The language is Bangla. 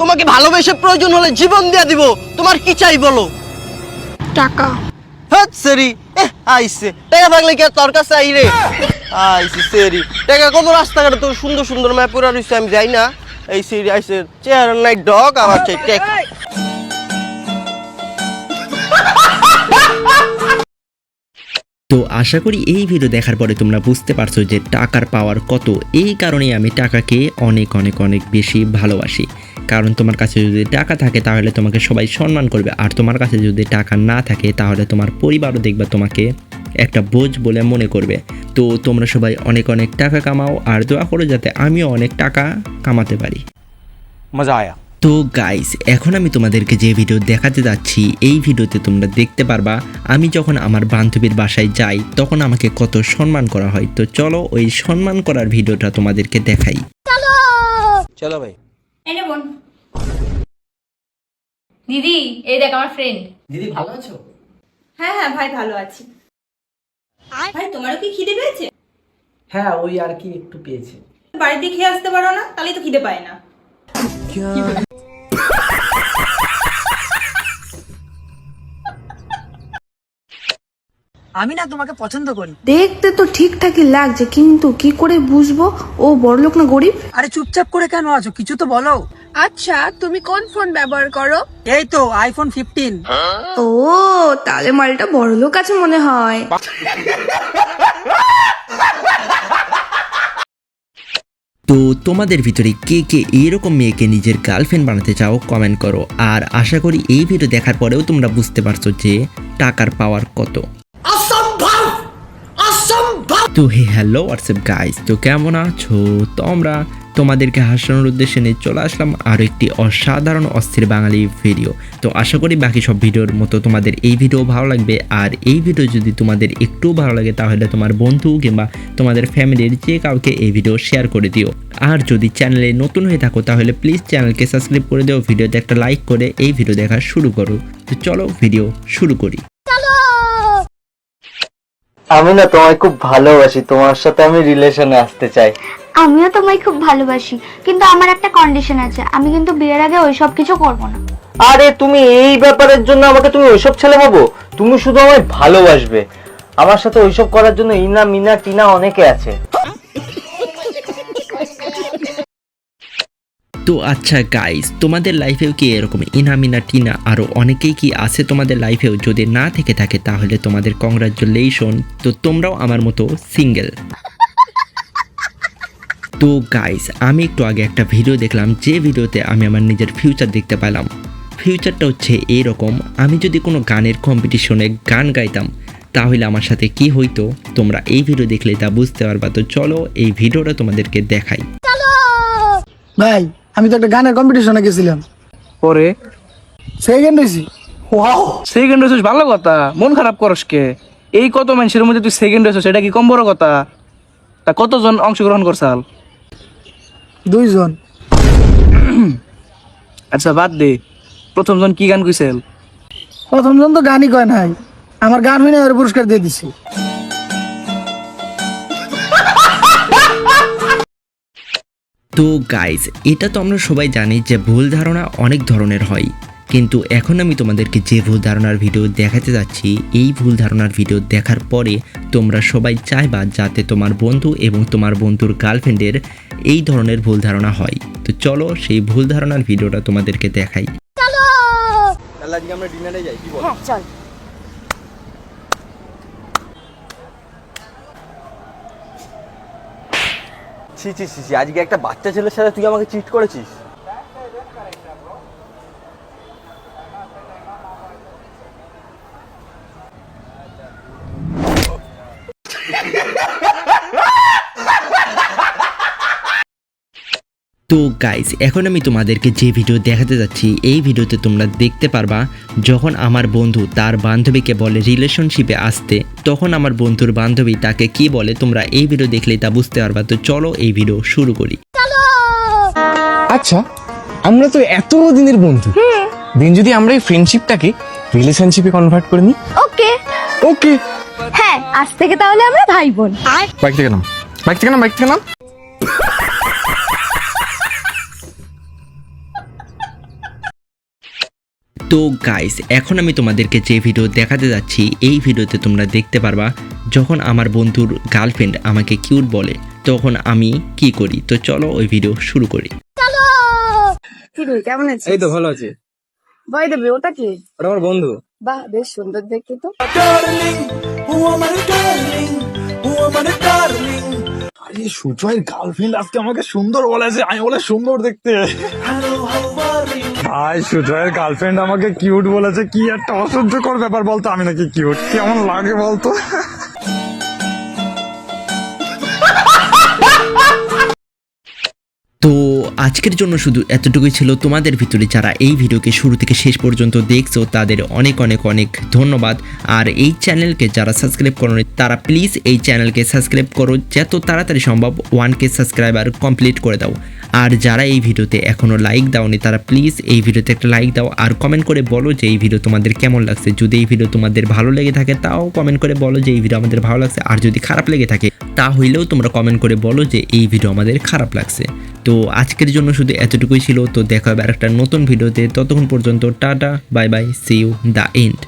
তোমাকে ভালোবেসে প্রয়োজন হলে জীবন দিয়ে দিব। তোমার কি চাই বলো? টাকা। হ্যাঁ সেরি। এহ, আইসে। টাকা থাকলে কি আর তোর কাছে আই রে? আইসে সেরি। টাকা কত রাস্তাঘাটে তো সুন্দর সুন্দর ম্যাপ করে রয়েছে আমি যাই না। এই সিরি আইসে চেয়ার নাই ডগ আমার চাই টাকা তো আশা করি এই ভিডিও দেখার পরে তোমরা বুঝতে পারছ যে টাকার পাওয়ার কত। এই কারণেই আমি টাকাকে অনেক অনেক অনেক বেশি ভালোবাসি। কারণ তোমার কাছে যদি টাকা থাকে তাহলে তোমাকে সবাই সম্মান করবে। আর তোমার কাছে যদি টাকা না থাকে তাহলে তোমার পরিবারও দেখবে তোমাকে একটা বোঝ বলে মনে করবে। তো তোমরা সবাই অনেক অনেক টাকা কামাও। আর দোয়া করো যাতে আমিও অনেক টাকা কামাতে পারি। মজা আয়া। তো গাইস এখন আমি তোমাদেরকে যে ভিডিও দেখাতে যাচ্ছি এই ভিডিওতে তোমরা দেখতে পারবা আমি যখন আমার বান্ধবীর বাসায় যাই তখন আমাকে কত সম্মান করা হয়। তো চলো ওই সম্মান করার ভিডিওটা তোমাদেরকে দেখাই। চলো! ভাই। দিদি এই দেখ আমার ফ্রেন্ড দিদি ভালো আছো? হ্যাঁ হ্যাঁ ভাই ভালো আছি। ভাই তোমারও কি খিদে পেয়েছে? হ্যাঁ ওই আর কি একটু পেয়েছে। বাড়িতে খেয়ে আসতে পারো না তাহলেই তো খিদে পায় না। আমি না তোমাকে পছন্দ করি। দেখতে তো ঠিকঠাকই লাগছে কিন্তু কি করে বুঝব? ও বড়লোক না গরিব? আরে চুপচাপ করে কেন আছো? কিছু তো বলো। আচ্ছা তুমি কোন ফোন ব্যবহার করো? এই তো আইফোন ফিফটিন ও তাহলে মালটা বড়লোক আছে মনে হয়। তো তোমাদের ভিতরে কে কে এরকম মেয়েকে নিজের গার্লফ্রেন্ড বানাতে চাও কমেন্ট করো। আর আশা করি এই ভিডিও দেখার পরেও তোমরা বুঝতে পারছ যে টাকার পাওয়ার কত। তো হে হ্যালো হোয়াটসঅ্যাপ গাইস তো কেমন আছো? তোমরা তোমাদেরকে হাসানোর উদ্দেশ্যে নিয়ে চলে আসলাম আরও একটি অসাধারণ অস্থির বাঙালি ভিডিও তো আশা করি বাকি সব ভিডিওর মতো তোমাদের এই ভিডিও ভালো লাগবে। আর এই ভিডিও যদি তোমাদের একটু ভালো লাগে, তাহলে তোমার বন্ধু কিংবা তোমাদের ফ্যামিলির যে কাউকে এই ভিডিও শেয়ার করে দিও। আর যদি চ্যানেলে নতুন হয়ে থাকো, তাহলে প্লিজ চ্যানেলকে সাবস্ক্রাইব করে দিও। ভিডিওতে একটা লাইক করে এই ভিডিও দেখা শুরু করো। তো চলো ভিডিও শুরু করি। আমি না তোমায় খুব ভালোবাসি তোমার সাথে আমি রিলেশনে আসতে চাই। আমিও তোমায় খুব ভালোবাসি কিন্তু আমার একটা কন্ডিশন আছে আমি কিন্তু বিয়ের আগে ওই সব কিছু করব না। আরে তুমি এই ব্যাপারের জন্য আমাকে তুমি ওইসব ছেলে ভাবো তুমি শুধু আমায় ভালোবাসবে। আমার সাথে ওইসব করার জন্য ইনা মিনা টিনা অনেকে আছে। তো আচ্ছা গাইস তোমাদের লাইফেও কি এরকম ইনামিনা, টিনা আরও অনেকেই কি আছে তোমাদের লাইফেও যদি না থেকে থাকে, তাহলে তোমাদের কংগ্রাচুলেশন তো তোমরাও আমার মতো সিঙ্গেল তো গাইস আমি একটু আগে একটা ভিডিও দেখলাম, যে ভিডিওতে আমি আমার নিজের ফিউচার দেখতে পেলাম। ফিউচারটা হচ্ছে এইরকম আমি যদি কোনো গানের কম্পিটিশনে গান গাইতাম, তাহলে আমার সাথে কি হইতো? তোমরা এই ভিডিও দেখলে তা বুঝতে পারবা। তো চলো এই ভিডিওটা তোমাদেরকে দেখাই। ভাই আমি তো একটা গানের কম্পিটিশনে গেছিলাম। পরে সেকেন্ড হয়েছি। সেকেন্ড হয়েছিস ভালো কথা। মন খারাপ করস কে? এই কত মানুষের মধ্যে তুই সেকেন্ড হয়েছিস এটা কি কম বড় কথা? তা কতজন অংশগ্রহণ করছাল দুইজন। আচ্ছা বাদ দে। প্রথমজন কি গান কইছিল প্রথম জন তো গানই কয় নাই। আমার গান হই না পুরস্কার দিয়ে দিছি। তো গাইজ এটা তো আমরা সবাই জানি যে ভুল ধারণা অনেক ধরনের হয়। কিন্তু এখন আমি তোমাদেরকে যে ভুল ধারণার ভিডিও দেখাতে যাচ্ছি এই ভুল ধারণার ভিডিও দেখার পরে তোমরা সবাই চাইবা যাতে তোমার বন্ধু এবং তোমার বন্ধুর গার্লফ্রেন্ডের এই ধরনের ভুল ধারণা হয়। তো চলো সেই ভুল ধারণার ভিডিওটা তোমাদেরকে দেখাই। তাহলে আজকে আমরা ডিনারে যাই কি বল? হ্যাঁ চল। ছি ছি ছি আজকে একটা বাচ্চা ছেলের সাথে তুই আমাকে চিট করেছিস? তো গাইস এখন আমি তোমাদেরকে যে ভিডিও দেখাতে যাচ্ছি এই ভিডিওতে তোমরা দেখতে পারবা যখন আমার বন্ধু তার বান্ধবীকে বলে রিলেশনশিপে আসতে তখন আমার বন্ধুর বান্ধবী তাকে কি বলে তোমরা এই ভিডিও দেখলেই তা বুঝতে পারবা। তো চলো এই ভিডিও শুরু করি। আচ্ছা আমরা তো এত দিনের বন্ধু। দিন যদি আমরা এই ফ্রেন্ডশিপটাকে রিলেশনশিপে কনভার্ট করে নিই? ওকে। ওকে। হ্যাঁ আজ থেকে তাহলে আমরা ভাই বোন। বাইক থেকে নাম। বাইক থেকে নাম বাইক থেকে নাম। তো গাইস এখন আমি তোমাদেরকে যে ভিডিও দেখাতে যাচ্ছি এই ভিডিওতে তোমরা দেখতে পারবা যখন আমার বন্ধুর গার্লফ্রেন্ড আমাকে কিউট বলে তখন আমি কি করি? তো চলো ওই ভিডিও শুরু করি। কেমন আছে এই তো ভালো আছে। ভাই দেবে ওটা কি? ওটা আমার বন্ধু। বাহ বেশ সুন্দর দেখতে তো। আরে সুজয়ের গার্লফ্রেন্ড আজকে আমাকে সুন্দর বলেছে আমি বলে সুন্দর দেখতে। ভাই, সুজয়ের গার্লফ্রেন্ড আমাকে কিউট বলেছে। কি একটা অসহ্যকর ব্যাপার বলতো? আমি নাকি কিউট কেমন লাগে বলতো? তো আজকের জন্য শুধু এতটুকুই ছিল। তোমাদের ভিতরে যারা এই ভিডিওকে শুরু থেকে শেষ পর্যন্ত দেখছ, তাদের অনেক অনেক অনেক ধন্যবাদ। আর এই চ্যানেলকে যারা সাবস্ক্রাইব করো তারা প্লিজ এই চ্যানেলকে সাবস্ক্রাইব করো, যত তাড়াতাড়ি সম্ভব ওয়ান কে সাবস্ক্রাইবার কমপ্লিট করে দাও। আর যারা এই ভিডিওতে এখনও লাইক দাওনি, তারা প্লিজ এই ভিডিওতে একটা লাইক দাও আর কমেন্ট করে বলো যে এই ভিডিও তোমাদের কেমন লাগছে। যদি এই ভিডিও তোমাদের ভালো লেগে থাকে, তাও কমেন্ট করে বলো যে এই ভিডিও আমাদের ভালো লাগছে। আর যদি খারাপ লেগে থাকে তা হইলেও তোমরা কমেন্ট করে বলো যে এই ভিডিও আমাদের খারাপ লাগছে। তো আজকের জন্য শুধু এতটুকুই ছিল। তো দেখা হবে আর একটা নতুন ভিডিওতে। ততক্ষণ পর্যন্ত tata bye bye see you the end